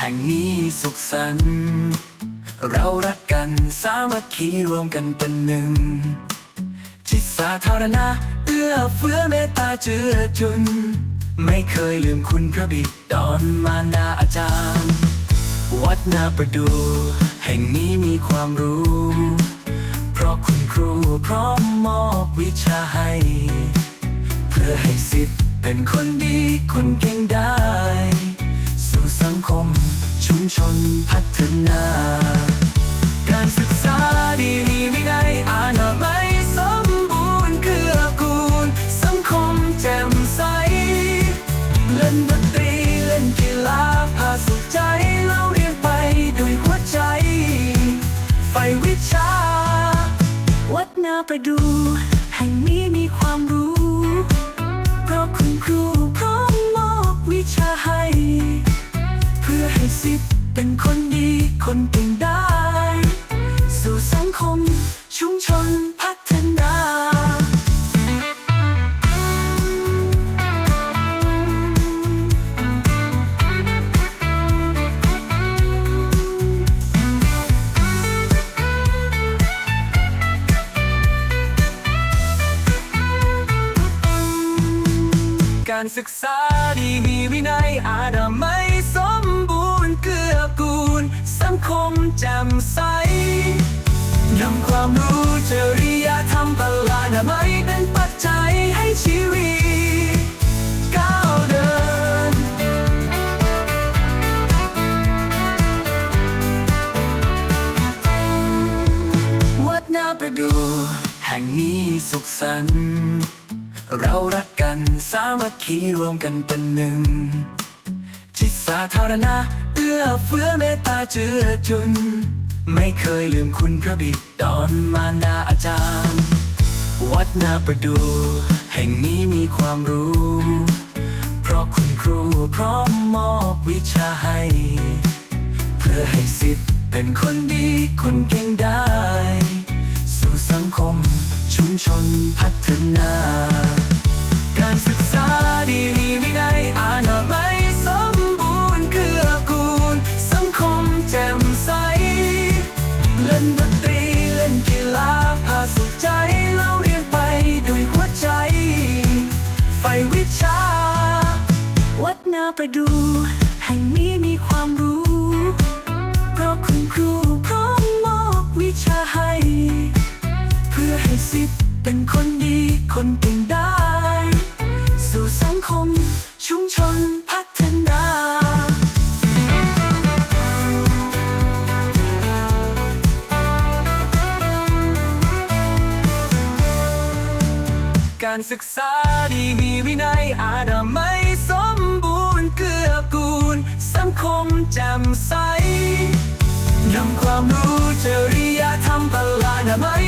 ห่งนี้สุขสันต์เรารักกันสามัคคีรวมกันเป็นหนึ่ง จิตสาธารณะเอื้อเฟื้อเมตตาเจือจุน ไม่เคยลืมคุณพระบิดรมารดาอาจารย์ วัดนาประดู แห่งนี้มีความรู้ เพราะคุณครูพร้อมมอบวิชาให้ เพื่อให้สิทธิ์เป็นคนดีคนเก่งได้ คม ชุมชนพัฒนา การศึกษาดีมีวินัยอานาไมสมบูรณ์เกื้อกูล สังคมแจ่มใส เล่นดนตรีเล่นกีฬาพาสุขใจเราเรียนไปด้วยหัวใจ ไฟวิชา วัดนาประดู แห่งนี้มีความรู้ คนเก่งได้ สู่สังคม ชุมชนพัฒนาการศึกษาดีมีวินัยอาด ความรู้จริยธรรมพลานามัยเป็นปัจจัยให้ชีวิตก้าวเดิน วัดนาประดู แห่งนี้สุขสันต์เรารักกันสามัคคีรวมกันเป็นหนึ่งจิตสาธารณะเอื้อเฟื้อเมตตาเจือจุน ไม่เคยลืมคุณพระบิดรมารดาอาจารย์ วัดนาประดู แห่งนี้มีความรู้ เพราะคุณครูพร้อมมอบวิชาให้ เพื่อให้สิทธิ์เป็นคนดีคนเก่งได้ สู่สังคมชุมชนพัฒนา การศึกษาดีมีวินัยอานามัย ประดูแห่งนี้มีความรู้ เพราะคุณครูพร้อมมอบวิชาให้ เพื่อให้สิทธิ์เป็นคนดีคนเก่งได้ สู่สังคมชุมชนพัฒนาการศึกษาดีมีวินัยอาดามั มแจ่มใสนำความรู้จริยธรรมพลานามั